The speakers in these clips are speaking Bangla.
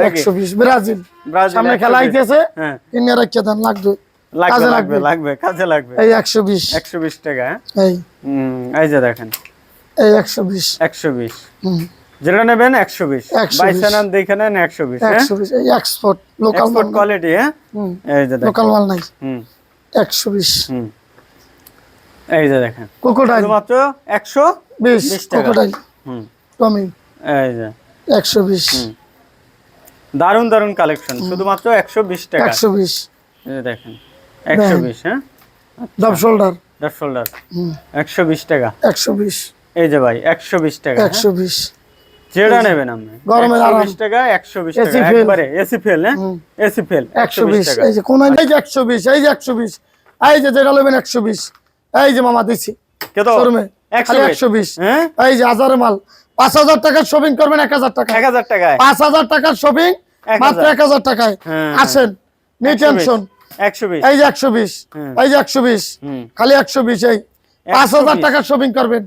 একশো বিশ ব্রাজিল। সামনে 120 খেলা আইতেছে হ্যাঁ। কিনে রেখে দেন লাগবে। লাগবে কাজে লাগবে লাগবে। কাজে লাগবে। এই একশো বিশ। একশো বিশ টাকা হ্যাঁ? এই। এই যে দেখেন। এই একশো বিশ। একশো বিশ। যেটা নেবেন একশো বিশ। 120 বাইশে নেন দেখে নেন একশো বিশ হ্যাঁ? এক্সপোর্ট লোকাল কোয়ালিটি হ্যাঁ? এই যে লোকাল মাল নাই। একশো বিশ। এই যে দেখেন। কোকোডাইল শুধুমাত্র একশো বিশ 20 টাকা। কোকোডাইল হুম। টমি। এই যে। একশো বিশ। দারুণ দারুণ কালেকশন শুধুমাত্র একশো বিশ টাকা। একশো বিশ। দেখেন একশো বিশ হ্যাঁ? Drop shoulder. দশ শোল্ডার। একশো বিশ টাকা। একশো বিশ। এই যে ভাই একশো বিশ টাকা হ্যাঁ? একশো বিশ। যেটা নেবেন আপনি। গরমের আরাম। টাকা একবারে এসি ফেল হ্যাঁ? এসি ফেল টাকা। এই যে কোন এই যে একশো বিশ এই যে একশো বিশ। এই যে যেটা নেবেন একশো বিশ। এই যে মামা কত? শোরুমে। হ্যাঁ? এই যে হাজারের মাল। পাঁচ হাজার টাকার শপিং করবেন এক হাজার টাকা। এক হাজার টাকায়। পাঁচ হাজার টাকার শপিং মাত্র এক হাজার টাকায় হ্যাঁ, আসেন নি টেনশন। এই যে একশো বিশ এই যে একশো বিশ। খালি একশো বিশ এই। পাঁচ হাজার 120 টাকার শপিং করবেন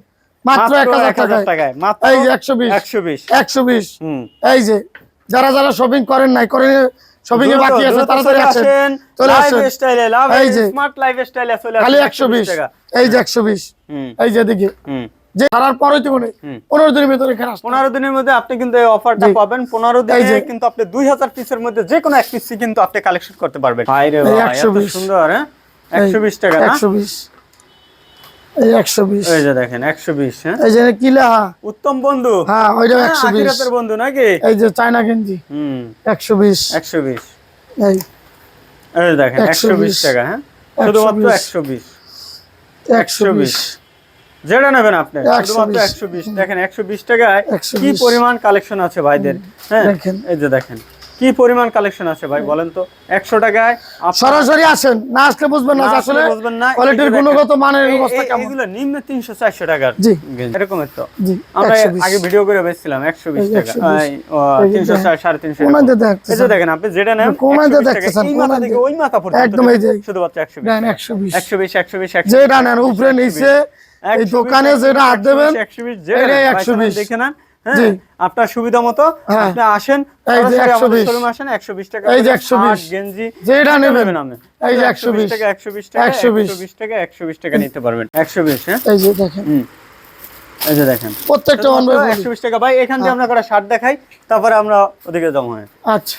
মাত্র এক হাজার টাকায়। এই যে একশো বিশ একশো বিশ। এই যে যারা যারা শপিং করেন নাই করেন শপিং এ বাকি আছে তাড়াতাড়ি আসেন চলে আসেন। এই যে। স্মার্ট লাইভ স্টাইলে চলে খালি আসেন একশো বিশ টাকা। এই যে একশো বিশ। হুম। এই যে হুম। যে ছাড়ার পরে তো মনে পনেরো দিনের ভিতরে পনেরো দিনের মধ্যে আপনি কিন্তু এই অফারটা পাবেন। পনেরো দিনে যে। কিন্তু আপনি দুই হাজার পিসের মধ্যে যে কোনো এক পিস কিন্তু আপনি কালেকশন করতে পারবেন। 120 সুন্দর হ্যাঁ? একশো বিশ টাকা একশো বিশ। এই একশো বিশ। এই যে দেখেন একশো বিশ হ্যাঁ? এই যে কিলা হ্যাঁ উত্তম বন্ধু। হ্যাঁ ওইটা হ্যাঁ, একশো বিশ। আখিরাতের বন্ধু নাকি? এই যে চায়না গেঞ্জি। হুম। একশো বিশ। একশো বিশ। এই। এই দেখেন একশো বিশ 120 টাকা হ্যাঁ? শুধুমাত্র 120 একশো বিশ। একশো বিশ। যেটা নেবেন আপনি শুধুমাত্র একশো বিশ। দেখেন একশো বিশ টাকায় কি পরিমাণ কালেকশন আছে ভাইদের? হ্যাঁ এই যে দেখেন কি পরিমাণ কালেকশন আছে ভাই বলেন তো? একশো টাকায় সরাসরি আসেন। না আসলে বুঝবেন না আসলে বুঝবেন না, কোয়ালিটির গুণগত মানের অবস্থা কেমন? এগুলো নিম্ন তিনশো চারশো টাকার। এরকমের তো। আমরা আগে ভিডিও করে বেচছিলাম একশো বিশ টাকা। 120 এই, ও, তিনশো। সাড়ে তিনশো যে দেখেন আপনি যেটা নেন কোনায় 120 দিয়ে টাকা, দেখতেছেন, মাথা থেকে ওই মাথা পর্যন্ত একদম এই যে। শুধুমাত্র একশো বিশ। একশো বিশ। একশো বিশ একশো বিশ যেটা নেন উপরে নিচে এই দোকানে যেটা হাত দেবেন একশো বিশ দেখে নেন হ্যাঁ আপনার সুবিধা মতো হ্যাঁ। আপনি আসেন এই যে 120 শোরুমে আসেন একশো বিশ টাকা এই যে করে 120 গেঞ্জি যেটা নেবেন। আপনি। এই যে 120 120 টাকা একশো বিশ টাকা 120 একশো বিশ টাকা একশো বিশ টাকা নিতে পারবেন। একশো বিশ হ্যাঁ? এই যে দেখেন। হুম। এই যে দেখেন। প্রত্যেকটা ওয়ান বাই একশো বিশ টাকা। ভাই এখান থেকে আমরা কটা শার্ট দেখাই তারপরে আমরা ওদিকে জমা হয় আচ্ছা।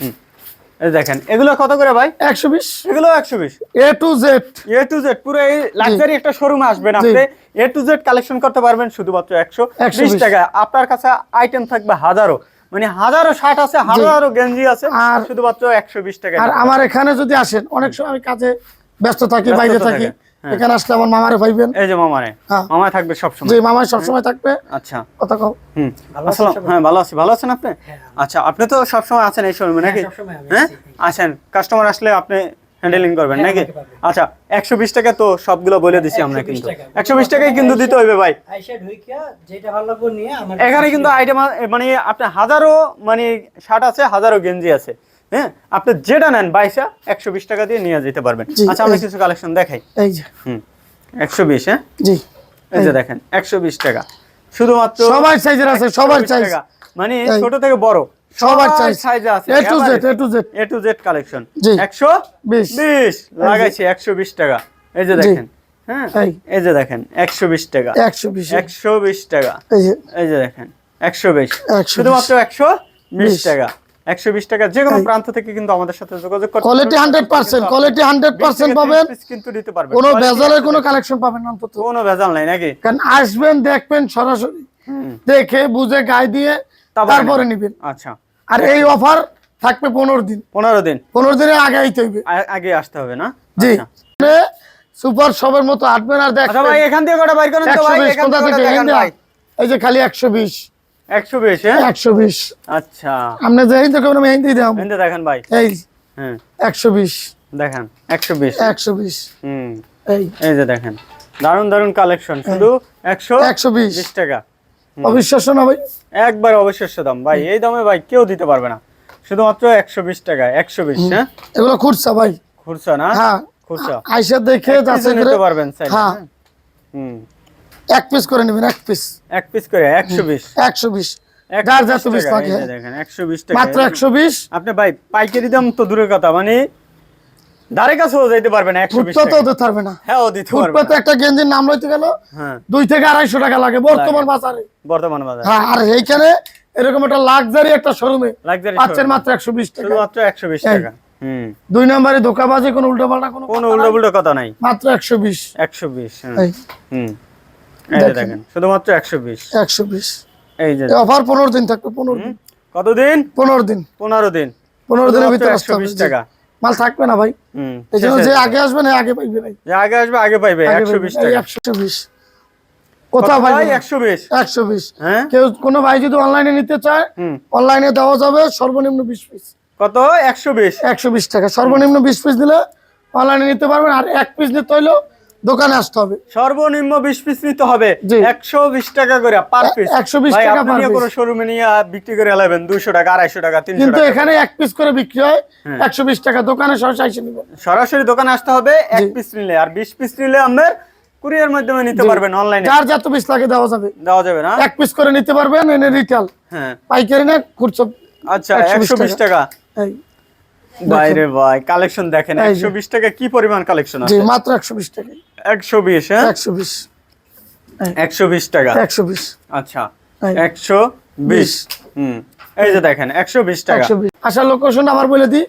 দেখেন এগুলো কত করে ভাই? একশো বিশ। এগুলো একশো বিশ। A to Z. A to Z পুরো এই লাক্সারি একটা শোরুমে আসবেন আপনি? এ টু জেড কালেকশন করতে পারবেন শুধুমাত্র একশো 120 বিশ। টাকা আপনার কাছে আইটেম থাকবে হাজারো। মানে হাজারো শার্ট আছে হাজারো গেঞ্জি আছে আর- শুধুমাত্র একশো বিশ টাকা আর আমার এখানে যদি আসেন অনেক সময় আমি কাজে ব্যস্ত থাকি বাইরে থাকি। এখানে আসলে আমার মামারে পাইবেন। এই যে মামারে। হ্যাঁ। মামা থাকবে সবসময়। যে মামাই সবসময় থাকবে। আচ্ছা। কথা কও। হুম। আসসালাম হ্যাঁ ভালো আছি। ভালো আছেন আপনি? আচ্ছা আপনি তো সবসময় আছেন এই শোরুমে নাকি? হ্যাঁ আসেন কাস্টমার আসলে আপনি হ্যান্ডেলিং করবেন নাকি? আচ্ছা একশো বিশ টাকা তো সবগুলো বলে দিছি আমরা কিন্তু। একশো বিশ টাকাই কিন্তু দিতে হইবে ভাই। আইসা ঢুইকা যেটা ভালো লাগবে নিয়ে আমার এখানে কিন্তু আইটেম মানে আপনার হাজারো মানে শার্ট আছে হাজারো গেঞ্জি আছে। হ্যাঁ? আপনি যেটা নেন বাইশা একশো বিশ টাকা দিয়ে নিয়ে যেতে পারবেন। আচ্ছা আমরা কিছু কালেকশন দেখাই। এই যে। হুম একশো বিশ হ্যাঁ? জি এই যে দেখেন একশো বিশ টাকা। শুধুমাত্র সবার সাইজের আছে সবার 120 সাইজ মানে ছোট থেকে বড়। সবার size। আছে। A to Z A to Z A to Z collection জি। একশো বিশ। বিশ। লাগাইছি একশো বিশ টাকা। এই যে দেখেন হ্যাঁ? এই। যে দেখেন একশো বিশ টাকা। একশো বিশ। একশো বিশ টাকা। এই যে। দেখেন একশো বিশ। 120 শুধুমাত্র একশো বিশ বিশ। টাকা। একশো বিশ টাকা যে কোনো প্রান্ত থেকে কিন্তু আমাদের সাথে যোগাযোগ করতে কোয়ালিটি পারবেন। হান্ড্রেড পার্সেন্ট কিন্তু কোয়ালিটি হান্ড্রেড বিশ পার্সেন্ট থেকে পাবেন। কিন্তু দিতে পারবেন। কোনো ভেজালের কোনো কালেকশন পাবেন না অন্তত। কোনো ভেজাল নাই নাকি? কারণ আসবেন দেখবেন সরাসরি। দেখে বুঝে গায়ে দিয়ে তারপরে নেবেন। আচ্ছা। আর এই অফার থাকবে পনেরো দিন। পনেরো দিন। পনেরো দিনে আগে আইতে হইবে। আ- আগে আসতে হবে না? জি। আচ্ছা। সুপার সবের মতো আসবেন আর আচ্ছা দেখবেন। ভাই এখান থেকে কটা বাইর করেন তো ভাই এখান থেকে দেখান এই যে খালি একশো বিশ। বিশ একশো বিশ হ্যাঁ? একশো বিশ। আচ্ছা। আপনি হিন্দি আমি হিন্দি দাম এখান দেখেন ভাই। এই হ্যাঁ। একশো বিশ। দেখেন একশো বিশ। একশো বিশ। হুম। এই। এই যে দেখেন দারুণ দারুণ কালেকশন শুধু একশো একশো বিশ। বিশ টাকা। অবিশ্বাস্য না ভাই? একবার অবশিষ্ট দাম। ভাই এই দামে ভাই কেউ দিতে পারবে না। শুধুমাত্র একশো বিশ টাকা একশো বিশ হ্যাঁ? এগুলো খুঁজছা ভাই। খুরসা না? হ্যাঁ। খুরসা। দেখে নিতে পারবেন হ্যাঁ। হুম। এক পিস করে নেবেন এক পিস এক পিস করে একশো বিশ। একশো বিশ। যার দেখেন একশো বিশ টাকা। মাত্র একশো বিশ। আপনি ভাই পাইকারি দাম তো দূরের কথা মানে কাছেও যাইতে একশো বিশ ওদের না। হ্যাঁ ও দিতে পারবে ফুটপাতে একটা গেঞ্জির নাম লইতে গেল হ্যাঁ। দুই থেকে আড়াইশো টাকা লাগে বর্তমান বাজারে। বর্তমান বাজার। হ্যাঁ আর এইখানে এরকম একটা লাক্সারি একটা শোরুমে পাচ্ছেন মাত্র একশো বিশ টাকা। শুধুমাত্র একশো বিশ টাকা। হুম। দুই নম্বরে ধোকাবাজি কোনো উল্টো পাল্টা কোনো উল্টো। পুল্টো কথা নাই। মাত্র একশো বিশ। একশো বিশ এই। হুম। এই যে দেখেন। দেখেন শুধুমাত্র একশো বিশ। একশো বিশ। এই যে অফার পনেরো দিন থাকবে পনেরো দিন। কতদিন? পনেরো দিন। পনেরো দিন। পনেরো দিনের ভিতরে একশো বিশ টাকা। মাল থাকবে না ভাই। এই জন্য যে আগে আসবে না আগে পাইবে নাই যে আগে আসবে আগে পাইবে। একশো বিশ টাকা। একশো বিশ। কোথাও ভাই একশো বিশ। একশো বিশ। কেউ কোনো ভাই যদি অনলাইনে নিতে চায় অনলাইনে দেওয়া যাবে সর্বনিম্ন বিশ পিস। কত? একশো বিশ। একশো বিশ টাকা। সর্বনিম্ন বিশ পিস দিলে অনলাইনে নিতে পারবেন। আর এক পিস নিতে হইলেও দোকানে আসতে হবে। সর্বনিম্ন বিশ পিস নিতে হবে। একশো বিশ টাকা করে পার পিস। একশো বিশ টাকা কোনো শোরুমে নিয়ে বিক্রি করে এলাবেন। দুইশো টাকা আড়াইশো টাকা তিনশো কিন্তু এখানে এক পিস করে বিক্রি হয়। হ্যাঁ। একশো বিশ টাকা দোকানে সরাসরি সরাসরি দোকানে আসতে হবে এক পিস নিলে। আর বিশ পিস নিলে আপনার কুরিয়ার মাধ্যমে নিতে পারবেন অনলাইনে যার যত পিস লাগে দেওয়া যাবে। দেওয়া যাবে না? এক পিস করে নিতে পারবেন এনে রিটেল হ্যাঁ। পাইকারি না খুচরো আচ্ছা একশো বিশ টাকা। বাইরে ভাই কালেকশন দেখেন এই যে। একশো বিশ টাকা কি পরিমাণ কালেকশন জি আছে? মাত্র একশো বিশ টাকা। একশো বিশ হ্যাঁ? একশো বিশ। একশো বিশ টাকা। একশো বিশ। আচ্ছা এই। একশো বিশ। হুম এই যে দেখেন একশো বিশ টাকা। একশো বিশ। আসার লোকেশন আমার বলে দিই।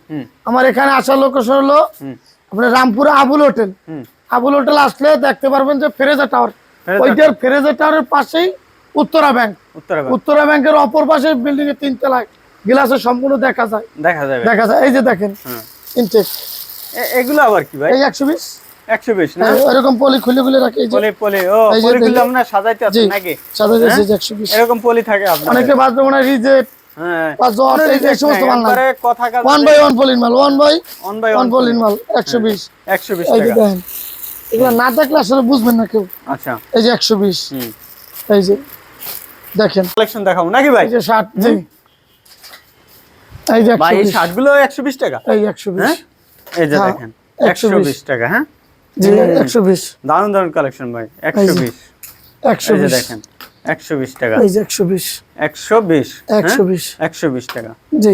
আমার এখানে আসার লোকেশন হলো আপনার রামপুরে আবুল হোটেল। আবুল হোটেল আসলে দেখতে পারবেন যে ফেরেজা টাওয়ার। ওইটার ফেরেজা টাওয়ারের পাশেই উত্তরা ব্যাংক উত্তরা ব্যাংকের অপর পাশে বিল্ডিং এর তিন তলায় গ্লাসে সম্পূর্ণ দেখা যায়। দেখা যাবে। দেখা যায়। এই যে দেখেন হ্যাঁ ইনটেক এগুলো আবার কি ভাই? এই একশো বিশ। একশো বিশ না? এরকম পলি খুলে খুলে রাখে এই পলি পলি। ও পলিগুলো আমরা সাজাইতে জি আছেন নাকি? সাদা হ্যাঁ? একশো বিশ। এরকম পলি থাকে আপনার অনেকে বাঁচবে মনে হয়। রিজেট হ্যাঁ জ্বর এই যে সমস্ত মাল নাই। কথা কাজ ওয়ান বাই ওয়ান পলিন মাল one by one by one one poplin মাল একশো বিশ। একশো বিশ এই দেখেন এগুলো না দেখলে আসলে বুঝবেন না কেউ। আচ্ছা। এই যে একশো বিশ। হুম। এই যে দেখেন। কালেকশন দেখাবো নাকি ভাই? এই যে শার্ট জি। এই যে ভাই এই টাকা। এই একশো বিশ। হ্যাঁ? এই যে হ্যাঁ, দেখেন 120 একশো বিশ টাকা হ্যাঁ? জি একশো বিশ। দারুণ দারুণ কালেকশন ভাই একশো যে, বিশ। একশো এই যে দেখেন একশো বিশ টাকা। এই যে একশো বিশ। একশো বিশ একশো বিশ। একশো বিশ টাকা। জি।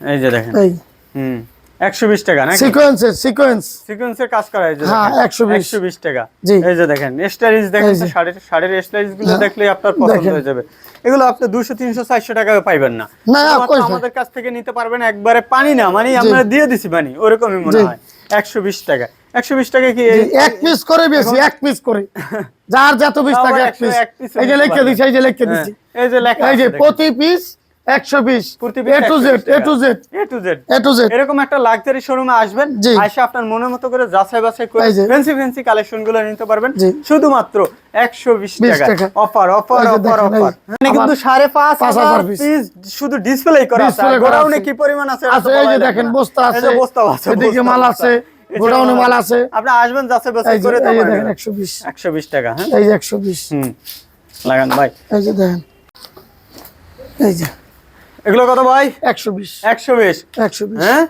এই যে দেখেন। এই। হুম। একশো বিশ টাকা নাকি? সিকোয়েন্সের সিকোয়েন্স সিকোয়েন্সের কাজ করা হয়েছে হ্যাঁ, 120 একশো বিশ। টাকা। জি। এই যে দেখেন দেখেন তো শাড়ির শাড়িরগুলো হ্যাঁ, দেখলে আপনার পছন্দ হয়ে যাবে। এগুলো আপনি দুশো তিনশো চারশো টাকা পাইবেন না। না? আমাদের কাছ থেকে নিতে পারবেন একবারে পানি না মানে আমরা দিয়ে দিছি পানি ওরকমই মনে হয়। একশো বিশ টাকা। একশো বিশ টাকা কি এক পিস করে বেশি এক পিস করে। যার যত পিস থাকে এক পিস 100 এক piece এই যে লিখে। দিচ্ছি এই যে লিখে হ্যাঁ, দিচ্ছি এই যে লেখা এই যে প্রতি পিস একশো বিশ। A to Z A to Z A to Z A to Z এরকম একটা লাক্সারি শোরুমে আসবেন জি। আপনার মনের মতো করে যাচাই বাছাই করে। ফ্যান্সি ফ্যান্সি কালেকশনগুলো নিতে পারবেন। শুধুমাত্র একশো বিশ টাকা। Offer offer offer offer. কিন্তু সাড়ে পাঁচ হাজার হাজার পিস শুধু ডিসপ্লে করা আছে। Display আর করা গোডাউনে কি পরিমাণ আছে আছে এই যে দেখেন বস্তা আছে। বস্তা আছে এদিকে মাল আছে। গোডাউনে মাল আছে। আপনি আসবেন যাচাই বাছাই করে দেখেন একশো বিশ। একশো বিশ টাকা হ্যাঁ? এই যে একশো বিশ। হুম। লাগান ভাই। এই যে দেখেন। এই যে। এগুলো কত ভাই? একশো বিশ। একশো বিশ? একশো বিশ। হ্যাঁ?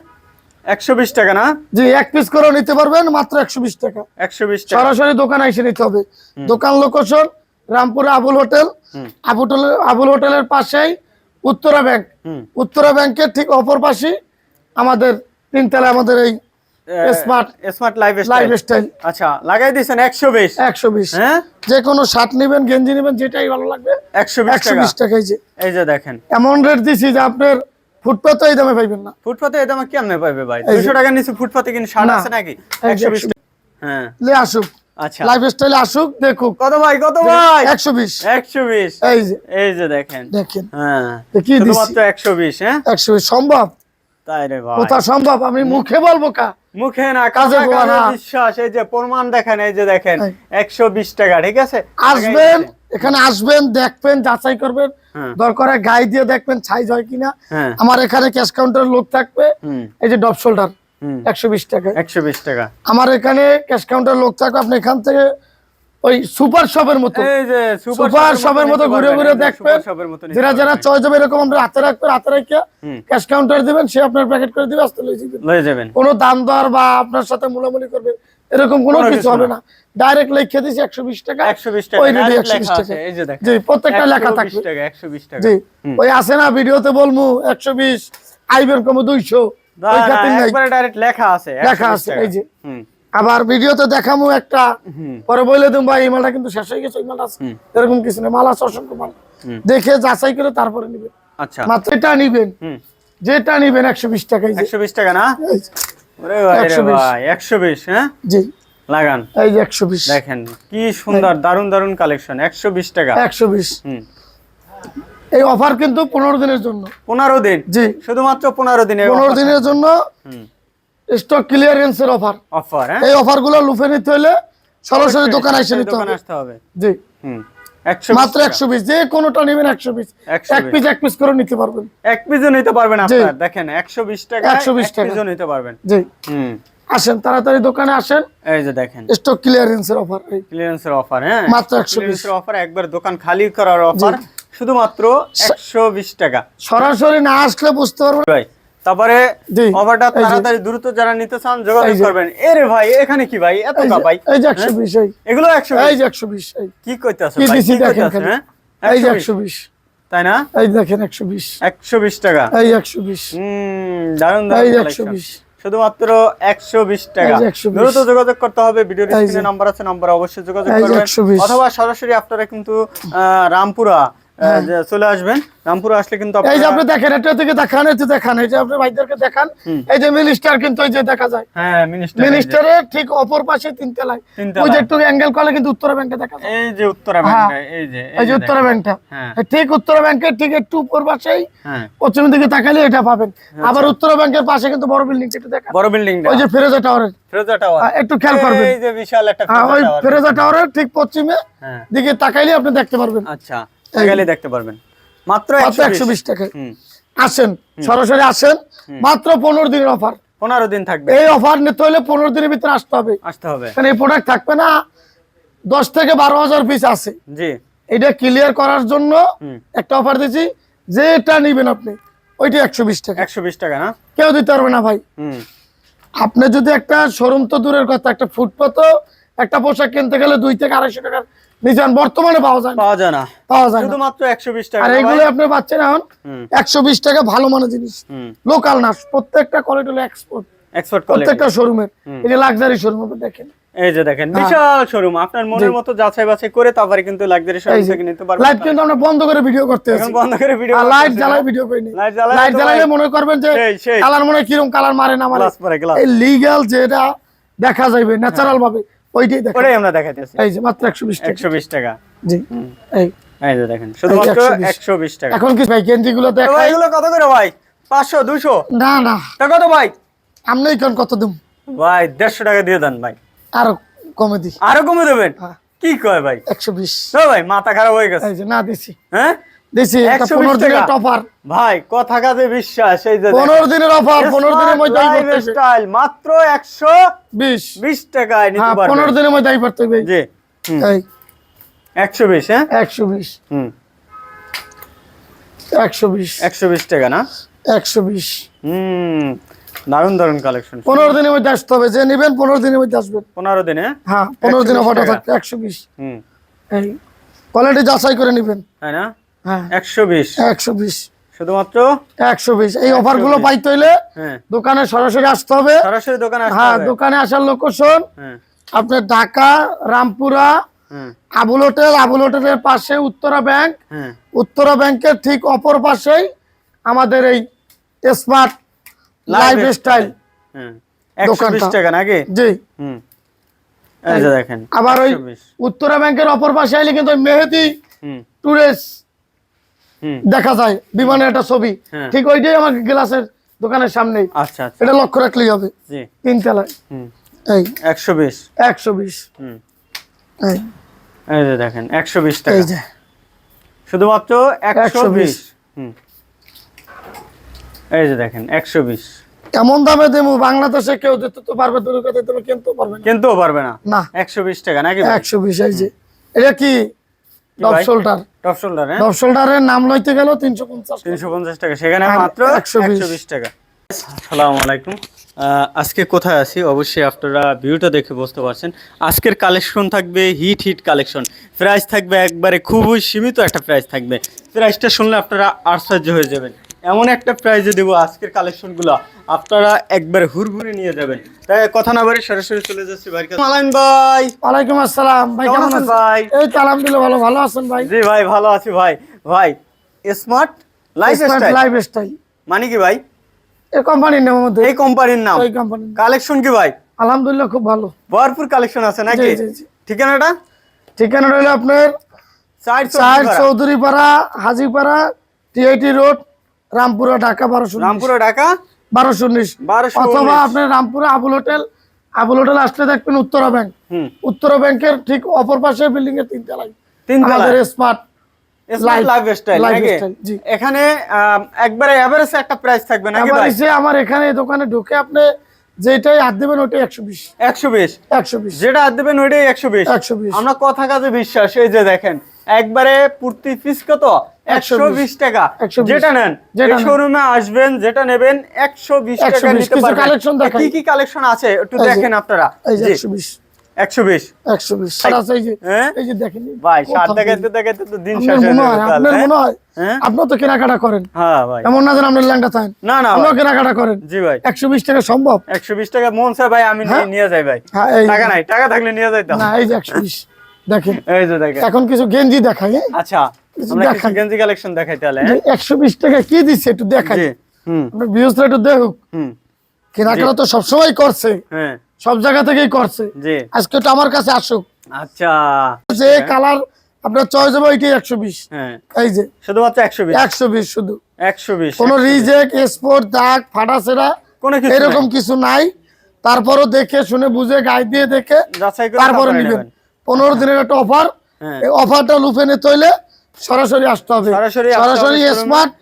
একশো বিশ টাকা না? জি এক পিস করেও নিতে পারবেন মাত্র একশো বিশ টাকা। একশো বিশ টাকা। সরাসরি দোকান এসে নিতে হবে। দোকান লোকেশন রামপুরে আবুল হোটেল। আবুল আবুল হোটেলের পাশেই উত্তরা ব্যাংক উত্তরা ব্যাংকের ঠিক অপর পাশে আমাদের তিনতলা আমাদের এই স্মার্ট স্মার্ট লাইফ লাইফ আচ্ছা লাগাই দিয়েছেন একশো বিশ। একশো বিশ। হ্যাঁ? যে কোনো শার্ট নেবেন গেঞ্জি নেবেন যেটাই ভালো লাগবে। টাকা। যে। এই যে দেখেন। এমন রেট দিছি যে আপনার ফুটপাতে এই দামে পাইবেন না। ফুটপাতে এই দামে কেমনে ভাই? টাকার নিচে ফুটপাতে শার্ট আছে নাকি? 120 হ্যাঁ। লে আসুক। আচ্ছা। লাইফস্টাইলে আসুক দেখুক। কত ভাই কত ভাই? এই যে। এই যে দেখেন। দেখেন। হ্যাঁ। কি দিছি? শুধুমাত্র হ্যাঁ? একশো বিশ। সম্ভব? তাই রে ভাই। কোথা সম্ভব? আমি মুখে বলব কা? মুখে না কাজে। বিশ্বাস এই যে প্রমাণ দেখেন এই যে দেখেন একশো বিশ টাকা ঠিক আছে? আসবেন এখানে আসবেন দেখবেন যাচাই করবেন। হ্যাঁ। দরকার গায়ে দিয়ে দেখবেন সাইজ হয় কিনা। হ্যাঁ। আমার এখানে ক্যাশ কাউন্টার লোক থাকবে। এই যে ডব শোল্ডার একশো বিশ টাকা। একশো বিশ টাকা। আমার এখানে ক্যাশ কাউন্টার লোক থাকবে আপনি এখান থেকে ওই সুপার শপের মতো। সুপার শপের মতো ঘুরে ঘুরে দেখবেন। যারা যারা। চয়েস হবে এরকম আমরা হাতে রাখবেন হাতে রেখে হুম। ক্যাশ কাউন্টার দিবেন সে আপনার প্যাকেট করে দিবে আসতে লয়ে যাবেন। কোনো দাম দর বা আপনার সাথে মূলামূলি করবে এরকম কোনো কিছু হবে না। ডাইরেক্ট লিখে দিছি টাকা একশো বিশ টাকা ওই রেডি direct একশো বিশ লেখা টাকা। এই যে দেখেন। জি প্রত্যেকটা লেখা 120 টাকা জি ওই আছে না ভিডিওতে বলমু একশো বিশ আইবেন কমে দুইশো না, একবারে ডাইরেক্ট লেখা আছে লেখা আছে, এই যে। হুম। আবার ভিডিওতে দেখামু একটা পরে বলে দিম ভাই এই মালটা কিন্তু শেষ হয়ে গেছে ওই মালটা এরকম কিছু নেই মাল আছে অসংখ্য মাল। দেখে যাচাই করে তারপরে নিবেন। আচ্ছা। মাত্র এটা নিবেন। যেটা নিবেন একশো বিশ টাকায় যে। একশো বিশ টাকা না? এই যে, ভাই রে 120 একশো বিশ হ্যাঁ? জি। লাগান। এই যে একশো বিশ। দেখেন কি সুন্দর দারুণ দারুণ কালেকশন একশো বিশ টাকা। একশো বিশ। হুম। এই অফার কিন্তু পনেরো দিনের জন্য। পনেরো দিন? জি। শুধুমাত্র পনেরো দিনে পনেরো দিনের জন্য হুম। স্টক ক্লিয়ারেন্সের অফার অফার হ্যাঁ? এই অফারগুলো লুফে নিতে হলে সরাসরি দোকানে এসে নিতে হবে। আসতে হবে। জি। হুম একশো মাত্র একশো বিশ যে কোনোটা নেবেন একশো বিশ 120 এক পিস। এক পিস করে নিতে পারবেন। এক পিসও নিতে পারবেন। আপনার। দেখেন একশো বিশ টাকা 120 টাকা। পিসও নিতে পারবেন। জি। হুম। আসেন তাড়াতাড়ি দোকানে আসেন। এই যে দেখেন। স্টক ক্লিয়ারেন্সের অফার এই। ক্লিয়ারেন্সের অফার হ্যাঁ? মাত্র 120 ক্লিয়ারেন্সের অফার একবার দোকান খালি করার অফার শুধুমাত্র একশো বিশ টাকা। সরাসরি না আসলে বুঝতে পারবেন। ভাই তারপরে অফারটা তাড়াতাড়ি দ্রুত যারা নিতে চান যোগাযোগ করবেন। এরে ভাই এখানে কি ভাই? এত এই কা ভাই এই যে একশো বিশ এই। এগুলো একশো এই যে একশো বিশ এই। কি কইতাছো ভাই? কি দেখেন কইতাছো হ্যাঁ? এই যে 120 তাই না? এই দেখেন একশো বিশ। একশো বিশ টাকা। এই একশো বিশ। হুম দারুণ দারুণ collection। 120 শুধুমাত্র একশো বিশ টাকা। এই 120 দ্রুত যোগাযোগ করতে হবে। ভিডিওর এই যে। স্ক্রিনে নাম্বার আছে নাম্বার অবশ্যই যোগাযোগ এই করবেন। অথবা সরাসরি আপনারা কিন্তু রামপুরা চলে আসবেন রামপুরা আসলে কিন্তু এই যে আপনি দেখেন এটা থেকে দেখান যে দেখান এই যে আপনি ভাইদেরকে দেখান এই যে মিনিস্টার কিন্তু এই যে দেখা যায়। হ্যাঁ মিনিস্টার মিনিস্টারের ঠিক অপর পাশে তিন তলায়। তিনতলায়। ওই যে একটু অ্যাঙ্গেল করলে কিন্তু উত্তরা ব্যাংকে দেখা যায়। এই যে উত্তরা হ্যাঁ। এই যে এই যে উত্তরা ব্যাংকটা হ্যাঁ। ঠিক উত্তরা ব্যাংকের ঠিক একটু উপর পাশেই হ্যাঁ। পশ্চিম দিকে তাকালে এটা পাবেন। আবার উত্তরা ব্যাংকের পাশে কিন্তু বড় বিল্ডিং একটু দেখা বড় বিল্ডিং ওই যে ফেরোজা টাওয়ারের ফিরোজা টাওয়ার একটু খেয়াল করবেন। এই যে বিশাল একটা হ্যাঁ, ফিরোজা ওই টাওয়ার ফেরোজা টাওয়ারের ঠিক পশ্চিমে হ্যাঁ। দিকে তাকাইলে আপনি দেখতে পারবেন। আচ্ছা। গেলে দেখতে পারবেন। মাত্র একশো বিশ। আসেন সরাসরি আসেন মাত্র পনেরো দিনের অফার পনেরো দিন থাকবে। এই অফার নিতে হলে পনেরো দিনের ভিতরে আসতে হবে। আসতে হবে। কারণ এই প্রোডাক্ট থাকবে না দশ থেকে বারো হাজার পিস আছে। জি। এটা ক্লিয়ার করার জন্য একটা অফার দিচ্ছি যেটা নিবেন আপনি ওইটা একশো বিশ টাকা। একশো বিশ টাকা না? কেউ দিতে পারবে না ভাই। আপনি যদি একটা শোরুম তো দূরের কথা একটা ফুটপাতও একটা পোশাক কিনতে গেলে দুই থেকে আড়াইশো টাকার আন- বর্তমানে পাওয়া যায় পাওয়া যায় না। পাওয়া যায় শুধুমাত্র একশো বিশ টাকা। আর ভাই? আপনি পাচ্ছেন এখন হুম। একশো বিশ টাকা ভালো মানের জিনিস। লোকাল না প্রত্যেকটা কোয়ালিটি হলো এক্সপোর্ট এক্সপোর্ট কোয়ালিটি প্রত্যেকটা শোরুমের এটা লাক্সারি শোরুম আপনি দেখেন। এই যে দেখেন হ্যাঁ। বিশাল শোরুম আপনার মনের মতো যাচাই বাছাই করে তারপরে কিন্তু লাক্সারি শোরুম থেকে নিতে পারবেন লাইট কিন্তু আমরা বন্ধ করে ভিডিও করতে আছি। বন্ধ করে ভিডিও আর লাইট জ্বালায় ভিডিও করি নি লাইট জ্বালালে লাইট জ্বালালে মনে করবেন যে। কালার মনে হয় কীরকম কালার মারে না মারে। এই লিগ্যাল যেটা দেখা যাবে ন্যাচারাল ভাবে। ওইটাই দেখা ওটাই আমরা দেখাইতেছি। এই যে মাত্র একশো বিশ টাকা। একশো বিশ টাকা। জি। এই। এই যে দেখেন শুধুমাত্র 120 টাকা। এখন কি ভাই এগুলো কত করে ভাই? পাঁচশো দুশো? না না। তা কত ভাই? কোন কত দিম ভাই দেড়শো টাকা দিয়ে দেন ভাই। আরও কমে দি আরও কমে দেবেন? হ্যাঁ। কি কয় ভাই? একশো বিশ। তো ভাই মাথা খারাপ হয়ে গেছে। এই যে না দিছি। হ্যাঁ? দিছি একটা 120 পনেরো দিনের টাকা। ভাই কথা কাজে বিশ্বাস এই যে পনেরো দিনের অফার পনেরো দিনের মধ্যে স্টাইল মাত্র একশো বিশ। বিশ টাকায় নিতে দিনের মধ্যে আই হবে। জি এই। হ্যাঁ? হুম। টাকা না? হুম দারুণ দারুণ কালেকশন পনেরো দিনের মধ্যে আসতে হবে। যে নেবেন পনেরো দিনের মধ্যে আসবেন। পনেরো দিনে? হ্যাঁ পনেরো দিনের 120 অফারটা থাকবে একশো বিশ। হুম। এই। কোয়ালিটি যাচাই করে নেবেন। তাই না? একশো বিশ। একশো বিশ। শুধুমাত্র? একশো বিশ। এই অফারগুলো পাইতে হইলে হ্যাঁ। দোকানে সরাসরি আসতে হবে। সরাসরি দোকানে হ্যাঁ দোকানে আসার লোকেশন। হ্যাঁ। আপনার ঢাকা রামপুরা হ্যাঁ। আবুল হোটেল আবুল হোটেলের পাশে উত্তরা ব্যাংক। হ্যাঁ। উত্তরা ব্যাংকের ঠিক অপর পাশেই আমাদের এই স্মার্ট লাইফ স্টাইল হ্যাঁ। একশো বিশ টাকা নাকি? জি। হুম। দেখেন আবার ওই উত্তরা ব্যাংকের অপর পাশে আইলে কিন্তু মেহেদি টুরিস্ট দেখা যায় বিমানের একটা ছবি। হ্যাঁ। ঠিক ওইটাই আমার গ্লাসের দোকানের সামনে আচ্ছা আচ্ছা। এটা লক্ষ্য রাখলেই হবে। জি। তিনতলায় এই। একশো বিশ। একশো বিশ। হুম। এই। যে দেখেন একশো বিশ টাকা। যে। শুধুমাত্র একশো বিশ। হুম। এই যে দেখেন একশো বিশ। এমন দামে দেবো বাংলাদেশে কেউ দিতে তো পারবে দূরের কথা তুমি কিনতেও পারবে কিনতেও পারবে না। না। একশো বিশ টাকা নাকি একশো বিশ এই যে। এটা কি ডব শোল্ডার টপ শোল্ডার হ্যাঁ? শোল্ডারের নাম লইতে গেল টাকা। সেখানে মাত্র 120 টাকা। আসসালামু আলাইকুম। আহ, আজকে কোথায় আছি? অবশ্যই আপনারা ভিউটা দেখে বুঝতে পারছেন। আজকের কালেকশন থাকবে হিট হিট কালেকশন প্রাইস থাকবে একবারে খুবই সীমিত একটা প্রাইস থাকবে। প্রাইসটা শুনলে আপনারা আশ্চর্য হয়ে যাবেন। এমন একটা প্রাইজে দেবো আজকের কালেকশনগুলো আপনারা একবারে হুড়ঘুরে নিয়ে যাবেন। তাই কথা না বাড়ি সরাসরি চলে যাচ্ছি কাছে। মালাইন ভাই। ওয়ালাইকুম আসসালাম। ভাই কেমন আছেন ভাই? এই তো আলহামদুলিল্লাহ ভালো। ভালো আছেন ভাই? জি ভাই ভালো আছি ভাই। ভাই smart lifestyle lifestyle মানে কি ভাই? এই কোম্পানির নাম মধ্যে এই কোম্পানির নাম? এই কোম্পানি কালেকশন কি ভাই? আলহামদুলিল্লাহ খুব ভালো। ভরপুর কালেকশন আছে নাকি? জি, জি। ঠিকানাটা ঠিকানা রইল আপনার চার চৌধুরীপাড়া হাজিপাড়া টিআইটি রোড রামপুরা ঢাকা বারোশো রামপুরা ঢাকা? বারোশো উনিশ। অথবা আপনার রামপুরা আবুল হোটেল। আবুল হোটেল আসলে দেখবেন উত্তরা ব্যাংক উত্তরা ব্যাংকের ঠিক অপর পাশে বিল্ডিং এর তিন তলায় তিন স্মার্ট। এখানে একবারে এভারেজ একটা প্রাইস থাকবে আমার এখানে দোকানে ঢুকে আপনি যেটাই হাত দেবেন ওটাই একশো বিশ। একশো বিশ? একশো বিশ। যেটা আর দেবেন ওইটাই একশো বিশ। একশো বিশ। আমরা কথা কাজে বিশ্বাস এই যে দেখেন একবারে প্রতি পিস কত? একশো বিশ টাকা। যেটা নেন। শোরুমে আসবেন যেটা নেবেন একশো বিশ টাকা নিতে পারবেন। কি কি কালেকশন আছে? একটু দেখেন আপনারা। এই যে জি, একশো বিশ। একশো বিশ। একশো বিশ। সার আছে এই যে? এই যে দেখেন। ভাই কোথাও দেখাইতে দেখাইতে তো দিন আপনার শেষ মনে হয় হ্যাঁ? আপনিও তো কেনাকাটা করেন। হ্যাঁ ভাই। এমন না যেন আপনার ল্যাংটা চান। না না আপনিও কেনাকাটা করেন। জি ভাই। একশো বিশ টাকা সম্ভব। একশো বিশ টাকা মন চায় ভাই আমি নিয়ে- যাই ভাই। টাকা নাই টাকা থাকলে নিয়ে যাইতাম। না এই যে একশো বিশ। দেখেন। এই যে দেখেন। এখন কিছু গেঞ্জি দেখাই আচ্ছা। গেঞ্জি কালেকশন দেখাই তাহলে হ্যাঁ? একশো বিশ টাকা কি দিচ্ছে একটু দেখাই হুম। আপনার একটু দেখুক। হুম। কেনাকাটা তো সবসময় করছে। হ্যাঁ। সব জায়গা থেকেই করছে। জি। আজকে তো আমার কাছে আসুক। আচ্ছা। যে কালার আপনার চয়েস হবে ওইটাই একশো বিশ। হ্যাঁ। এই যে। শুধুমাত্র একশো বিশ? একশো বিশ শুধু। একশো বিশ কোনো রিজেক্ট দাগ ফাটা সেরা কোনো এরকম কিছু নাই। তারপরও দেখে শুনে বুঝে গায়ে দিয়ে দেখে তারপরে নিবেন। পনেরো দিনের একটা অফার। এই অফারটা লুফে নিতে হইলে সরাসরি আসতে হবে। সরাসরি স্মার্ট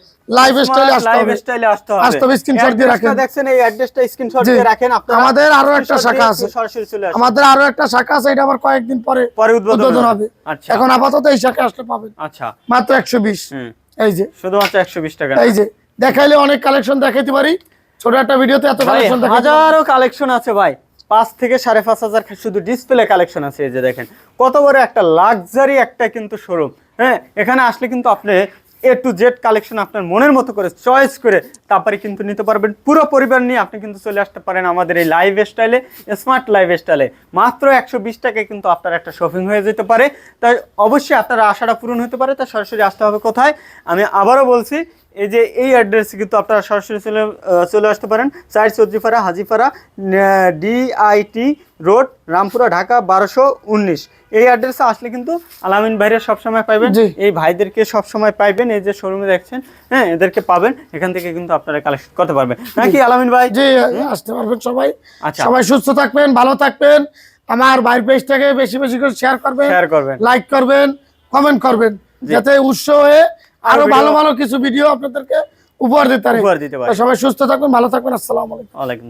আমাদের আরও একটা শাখা আছে। সরাসরি চলে আসুন আমাদের আরও একটা শাখা আছে এটা আবার কয়েকদিন পরে পরে উদ্বোধন হবে। আচ্ছা। এখন আপাতত এই শাখা আসলে পাবেন। আচ্ছা। মাত্র একশো বিশ। হুম। এই যে। শুধুমাত্র একশো বিশ টাকা এই যে। দেখাইলে অনেক কালেকশন দেখাইতে পারি। ছোট একটা ভিডিওতে এত কালেকশন। হাজারো কালেকশন আছে ভাই। পাঁচ থেকে সাড়ে পাঁচ হাজার শুধু ডিসপ্লে কালেকশন আছে এই যে দেখেন। কত বড় একটা লাক্সারি একটা কিন্তু শোরুম হ্যাঁ এখানে আসলে কিন্তু আপনি এ টু জেড কালেকশন আপনার মনের মতো করে চয়েস করে তারপরে কিন্তু নিতে পারবেন। পুরো পরিবার নিয়ে আপনি কিন্তু চলে আসতে পারেন আমাদের এই লাইভ স্টাইলে স্মার্ট লাইভ স্টাইলে মাত্র একশো বিশ টাকায় কিন্তু আপনার একটা শপিং হয়ে যেতে পারে। তাই অবশ্যই আপনার আশাটা পূরণ হতে পারে। তা সরাসরি আসতে হবে কোথায়? আমি আবারও বলছি এই যে এই অ্যাড্রেসে কিন্তু আপনারা সরাসরি চলে চলে আসতে পারেন। চার সবজিপাড়া হাজিপাড়া ডিআইটি রোড রামপুরা ঢাকা বারোশো উনিশ। এই অ্যাড্রেসে আসলে কিন্তু আলামিন ভাইরা সবসময় পাইবেন। এই ভাইদেরকে সবসময় পাইবেন এই যে শোরুমে দেখছেন হ্যাঁ এদেরকে পাবেন। এখান থেকে কিন্তু আপনারা কালেকশন করতে পারবেন। নাকি আলামিন ভাই? জি আসতে পারবেন সবাই। আচ্ছা। সবাই সুস্থ থাকবেন ভালো থাকবেন। আমার বাইর পেজটাকে বেশি বেশি করে শেয়ার করবেন শেয়ার করবেন। লাইক করবেন কমেন্ট করবেন যাতে উৎস হয়ে আরও ভালো ভালো কিছু ভিডিও আপনাদেরকে উপহার দিতে পারি। সবাই সুস্থ থাকবেন ভালো থাকবেন আসসালামু আলাইকুম। ওয়ালাইকুম